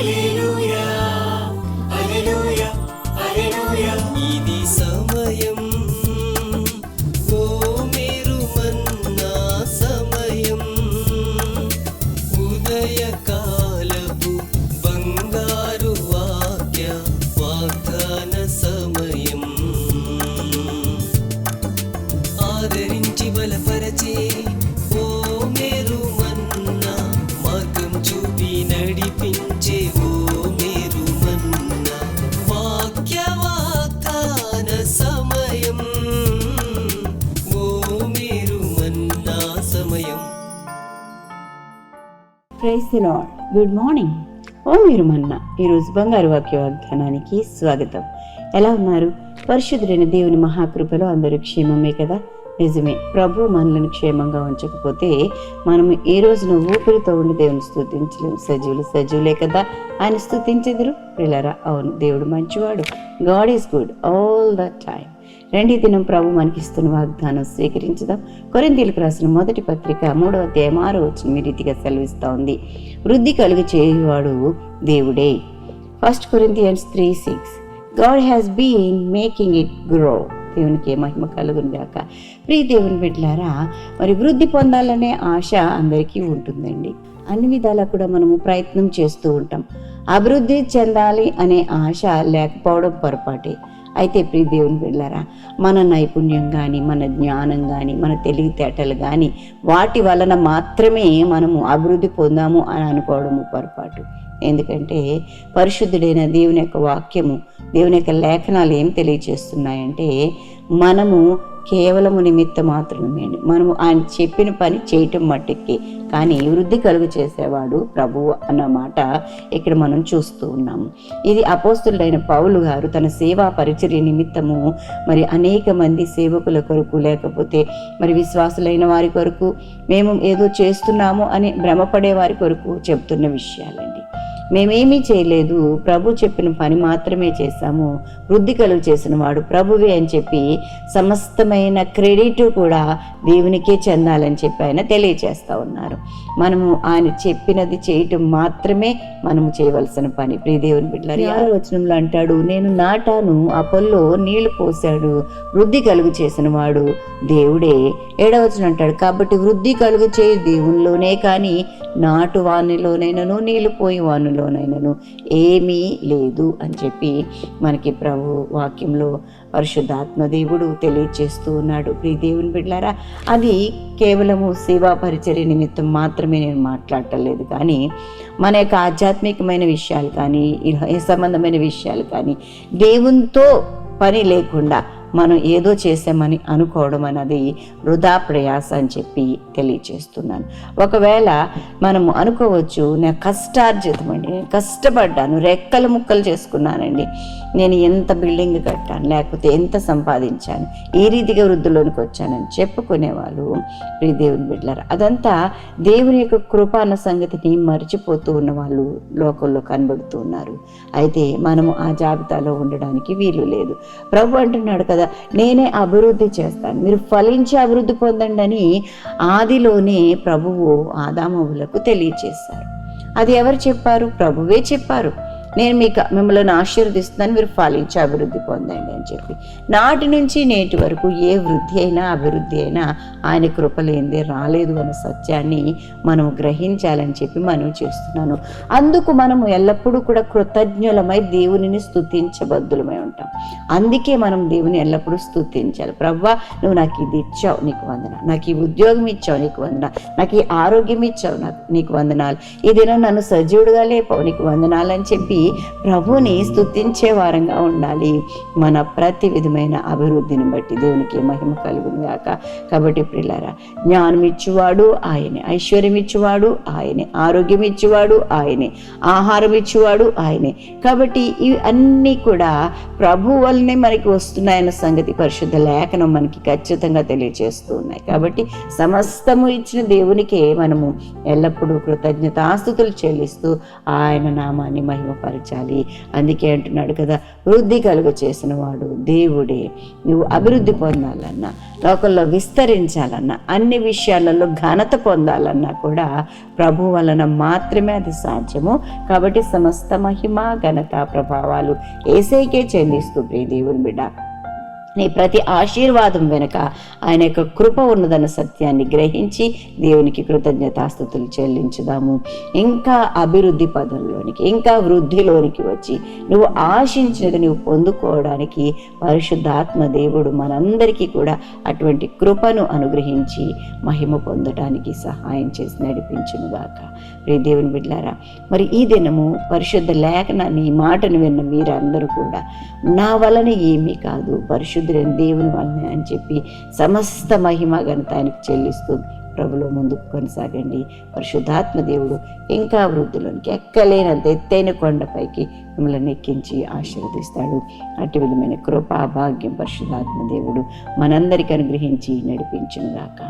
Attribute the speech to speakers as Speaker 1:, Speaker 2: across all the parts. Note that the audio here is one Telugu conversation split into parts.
Speaker 1: 一路。
Speaker 2: ప్రైస్ ది గుడ్ మార్నింగ్. ఓ మీరు మన్న ఈరోజు బంగారు వాక్య వాగ్దానానికి స్వాగతం. ఎలా ఉన్నారు? పరిశుద్ధుడైన దేవుని మహాకృపలో అందరూ క్షేమమే కదా? నిజమే. ప్రభు మనలను క్షేమంగా ఉంచకపోతే మనం ఈ రోజున ఊపిరితో ఉండి దేవుని స్థుతించలేము సజీవులు సజీవులే కదా? ఆయన స్తుతించెదురు పిల్లరా అవును దేవుడు మంచివాడు. God is good all the time. రెండు దినం ప్రభు మనకిస్తున్న వాగ్దానం స్వీకరించుదాం. కొరింతీలకు రాసిన మొదటి పత్రిక మూడవ అధ్యాయం ఆరో వచ్చిన ఈ రీతిగా సెలవిస్తూ ఉంది. వృద్ధి కలుగు చేయువాడు దేవుడే. First Corinthians three six God has been making it grow దేవునికి మహిమ కలుగును గాక ప్రియ దేవుని బిడ్డలారా మరి వృద్ధి పొందాలనే ఆశ అందరికీ ఉంటుందండి. అన్ని విధాలా కూడా మనము ప్రయత్నం చేస్తూ ఉంటాం. అభివృద్ధి చెందాలి అనే ఆశ లేకపోవడం పొరపాటే. అయితే ప్రియ దేవుని వెళ్ళారా మన నైపుణ్యం కానీ మన జ్ఞానం కానీ మన తెలివితేటలు కానీ వాటి వలన మాత్రమే మనము అభివృద్ధి పొందాము అని అనుకోవడము పొరపాటు. ఎందుకంటే పరిశుద్ధుడైన దేవుని యొక్క వాక్యము దేవుని యొక్క లేఖనాలు ఏం తెలియచేస్తున్నాయంటే మనము కేవలము నిమిత్త మాత్రమే. మనము ఆయన చెప్పిన పని చేయటం మట్టుకి కానీ వృద్ధి కలుగు చేసేవాడు ప్రభువు అన్నమాట ఇక్కడ మనం చూస్తూ ఉన్నాము ఇది అపోస్తులైన పౌలు గారు తన సేవా పరిచర్య నిమిత్తము మరి అనేక మంది సేవకుల కొరకు లేకపోతే మరి విశ్వాసులైన వారి కొరకు మేము ఏదో చేస్తున్నాము అని భ్రమపడే వారి కొరకు చెప్తున్న విషయాలండి. మేమేమీ చేయలేదు. ప్రభు చెప్పిన పని మాత్రమే చేశాము. వృద్ధి కలుగు చేసిన వాడు ప్రభువే అని చెప్పి సమస్తమైన క్రెడిట్ కూడా దేవునికే చెందాలని చెప్పి ఆయన తెలియచేస్తూ ఉన్నారు. మనము ఆయన చెప్పినది చేయటం మాత్రమే మనము చేయవలసిన పని. ప్రియ దేవుని బిడ్డలారు ఆరో వచనంలో అంటాడు నేను నాటాను ఆ పొల్లో నీళ్ళు పోశాడు వృద్ధి కలుగు చేసిన వాడు దేవుడే. ఏడవచనం అంటాడు కాబట్టి వృద్ధి కలుగు చేయి దేవునిలోనే కానీ నాటు వానిలోనైనను నీళ్ళు పోయి వానిలోనైనను ఏమీ లేదు అని చెప్పి మనకి ప్రభు వాక్యంలో పరిశుద్ధాత్మ దేవుడు తెలియచేస్తూ ఉన్నాడు. ప్రియ దేవుని బిడ్డారా అది కేవలము సేవా పరిచర్య నిమిత్తం మాత్రమే నేను మాట్లాడటలేదు. కానీ మన యొక్క ఆధ్యాత్మికమైన విషయాలు కానీ సంబంధమైన విషయాలు కానీ దేవునితో పని లేకుండా మనం ఏదో చేసామని అనుకోవడం అన్నది వృధా ప్రయాస అని చెప్పి తెలియచేస్తున్నాను. ఒకవేళ మనము అనుకోవచ్చు నేను కష్టార్జితం అండి నేను కష్టపడ్డాను రెక్కలు ముక్కలు చేసుకున్నానండి నేను ఎంత బిల్డింగ్ కట్టాను లేకపోతే ఎంత సంపాదించాను ఈ రీతిగా వృద్ధిలోనికి వచ్చానని చెప్పుకునే వాళ్ళు దేవుని బిడ్డలారు. అదంతా దేవుని యొక్క కృప అన్న సంగతిని మర్చిపోతూ ఉన్న వాళ్ళు లోకంలో కనబడుతూ ఉన్నారు. అయితే మనము ఆ జాబితాలో ఉండడానికి వీలు లేదు. ప్రభు అంటున్నాడు కదా నేనే అభివృద్ధి చేస్తాను. మీరు ఫలించి అభివృద్ధి పొందండి అని ఆదిలోనే ప్రభువు ఆదామవులకు తెలియచేశారు. అది ఎవరు చెప్పారు? ప్రభువే చెప్పారు. నేను మీకు మిమ్మల్ని ఆశీర్వదిస్తున్నాను మీరు ఫలించి అభివృద్ధి పొందండి అని చెప్పి. నాటి నుంచి నేటి వరకు ఏ వృద్ధి అయినా అభివృద్ధి అయినా ఆయన కృపలేందే రాలేదు అనే సత్యాన్ని మనం గ్రహించాలని చెప్పి మనం చేస్తున్నాను. అందుకు మనము ఎల్లప్పుడూ కూడా కృతజ్ఞులమై దేవునిని స్తుతించబద్దులమై ఉంటాం. అందుకే మనం దేవుని ఎల్లప్పుడూ స్థుతించాలి ప్రవ్వా నువ్వు నాకు ఇది ఇచ్చావు నీకు వందన నాకు ఈ ఉద్యోగం ఇచ్చావు నీకు వందన నాకు ఈ ఆరోగ్యం ఇచ్చావు నాకు నీకు వందనాలు. ఈ దినం నన్ను సజీవుడుగా లేపావు నీకు వందనాలు అని చెప్పి ప్రభుని స్తుతించే వారంగా ఉండాలి. మన ప్రతి విధమైన అభివృద్ధిని బట్టి దేవునికి మహిమ కలుగును గాక. కాబట్టి ప్రిల్లరా జ్ఞానం ఇచ్చువాడు ఆయనే ఐశ్వర్యం ఇచ్చేవాడు ఆయనే ఆరోగ్యం ఇచ్చేవాడు ఆయనే ఆహారం ఇచ్చేవాడు ఆయనే. కాబట్టి ఇవి అన్నీ కూడా ప్రభు వల్లనే మనకి వస్తున్నాయన్న సంగతి పరిశుద్ధ లేఖనం మనకి ఖచ్చితంగా తెలియజేస్తూ ఉన్నాయి. కాబట్టి సమస్తము ఇచ్చిన దేవునికే మనము ఎల్లప్పుడూ కృతజ్ఞతాస్థుతులు చెల్లిస్తూ ఆయన నామాన్ని మహిమపరచాలి బలపరచాలి అందుకే అంటున్నాడు కదా వృద్ధి కలుగ చేసిన వాడు దేవుడే. నువ్వు అభివృద్ధి పొందాలన్నా లోకంలో విస్తరించాలన్నా అన్ని విషయాలలో ఘనత పొందాలన్నా కూడా ప్రభు వలన మాత్రమే అది సాధ్యము. కాబట్టి సమస్త మహిమ ఘనత ప్రభావాలు ఏసైకే చెందిస్తూ ప్రియ దేవుని బిడ్డ. నీ ప్రతి ఆశీర్వాదం వెనుక ఆయన యొక్క కృప ఉన్నదన్న సత్యాన్ని గ్రహించి దేవునికి కృతజ్ఞతాస్థుతులు చెల్లించుదాము. ఇంకా అభివృద్ధి పదంలోనికి ఇంకా వృద్ధిలోనికి వచ్చి నువ్వు ఆశించినది నువ్వు పొందుకోవడానికి పరిశుద్ధాత్మ దేవుడు మనందరికీ కూడా అటువంటి కృపను అనుగ్రహించి మహిమ పొందటానికి సహాయం చేసి నడిపించునుగాక ప్రియ దేవుని బిడ్డారా మరి ఈ దినము పరిశుద్ధ లేఖనాన్ని ఈ మాటను విన్న మీరందరూ కూడా నా వలన ఏమీ కాదు పరిశుద్ధుడైన దేవుని వల్లనే అని చెప్పి సమస్త మహిమ ఘనత ఆయనకు చెల్లిస్తూ ప్రభులో ముందుకు కొనసాగండి. పరిశుద్ధాత్మ దేవుడు ఇంకా వృద్ధులోనికి ఎక్కలేనంత ఎత్తైన కొండపైకి మిమ్మల్ని ఎక్కించి ఆశీర్వదిస్తాడు. అటు విధమైన కృపా భాగ్యం పరిశుద్ధాత్మ దేవుడు మనందరికీ అనుగ్రహించి నడిపించుగాక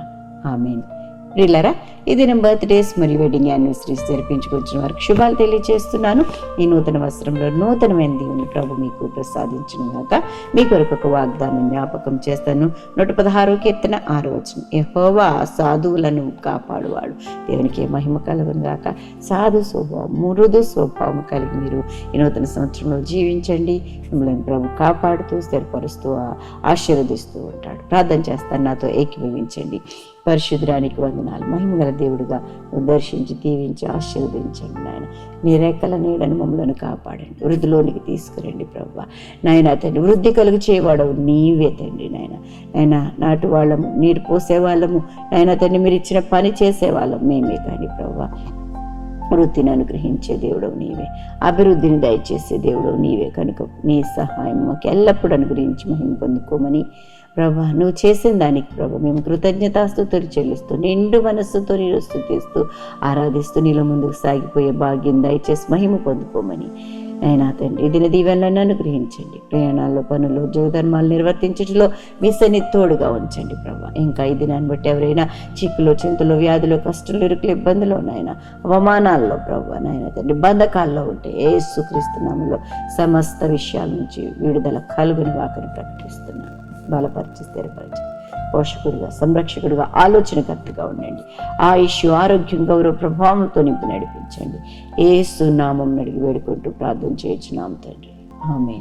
Speaker 2: ఆమెను. ప్రిల్లరా ఈ దినం బర్త్డేస్ మరియు వెడ్డింగ్ యానివర్సరీస్ జరిపించుకొచ్చిన వారికి శుభాలు తెలియజేస్తున్నాను. ఈ నూతన వస్త్రంలో నూతనమైన దేవుని ప్రభు మీకు ప్రసాదించిన గాక. మీ కొరకు ఒక వాగ్దానం జ్ఞాపకం చేస్తాను. నూట పదహారు కీర్తన ఆరు వచ్చిన యహోవా సాధువులను కాపాడువాడు. దేవునికి మహిమ కలుగును గాక. సాధు స్వభావం మృదు స్వభావం కలిగి మీరు ఈ నూతన సంవత్సరంలో జీవించండి. మిమ్మల్ని ప్రభు కాపాడుతూ స్థిరపరుస్తూ ఆశీర్వదిస్తూ ఉంటాడు. ప్రార్థన చేస్తాను నాతో ఏకీభవించండి. పరిశుద్ధానికి వందనాలు. మహిమగల దేవుడిగా దర్శించి దీవించి ఆశీర్వదించండి నాయన. నీ రెక్కల నీడను మమ్మలను కాపాడండి. వృద్ధిలోనికి తీసుకురండి ప్రభు నాయన తండ్రి వృద్ధి కలుగు చేయవాడవు నీవే తండ్రి నాయన. నాయన నాటు వాళ్ళము నీరు పోసే వాళ్ళము నాయన తండ్రి మీరు ఇచ్చిన పని చేసేవాళ్ళం మేమే కానీ ప్రభు వృత్తిని అనుగ్రహించే దేవుడవు నీవే. అభివృద్ధిని దయచేసే దేవుడవు నీవే కనుక నీ సహాయం మాకు ఎల్లప్పుడూ అనుగ్రహించి మహిమ పొందుకోమని ప్రభా నువ్వు చేసిన దానికి ప్రభా మేము కృతజ్ఞతాస్తుతులు చెల్లిస్తూ నిండు మనస్సుతో నేను స్థుతిస్తూ ఆరాధిస్తూ నీలో ముందుకు సాగిపోయే భాగ్యం దయచేసి మహిమ పొందుకోమని. అయినా తండ్రి దిన దీవెనలను అనుగ్రహించండి. ప్రయాణాల్లో పనులు జీవధర్మాలు నిర్వర్తించడంలో మీ సన్ని తోడుగా ఉంచండి ప్రభా. ఇంకా ఈ దినాన్ని బట్టి ఎవరైనా చిక్కులు చింతలు వ్యాధులు కష్టాలు ఇరుకులు ఇబ్బందులు నాయన అవమానాల్లో ప్రభా నాయన తండ్రి బంధకాల్లో ఉంటే ఏసుక్రీస్తు నామంలో సమస్త విషయాల నుంచి విడుదల కలుగుని వాకని ప్రకటిస్తున్నాను. బలపరిచి స్థిరపరిచి పోషకుడిగా సంరక్షకుడిగా ఆలోచనకర్తగా ఉండండి. ఆయుష్ ఆరోగ్యం గౌరవ ప్రభావంతో నింపి నడిపించండి. ఏసు నామం అడిగి వేడుకుంటూ ప్రార్థన చేయించున్నాం తండ్రి. ఆమె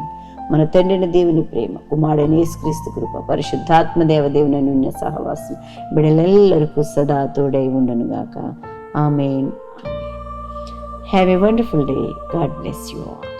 Speaker 2: మన తండ్రిని దేవుని ప్రేమ కుమారుడైన యేసుక్రీస్తు కృప పరిశుద్ధాత్మ దేవదేవుని ఉన్న సహవాసం బిడలెల్లరికూ సదా తోడై ఉండను గాక. Amen. Have a wonderful day God bless you all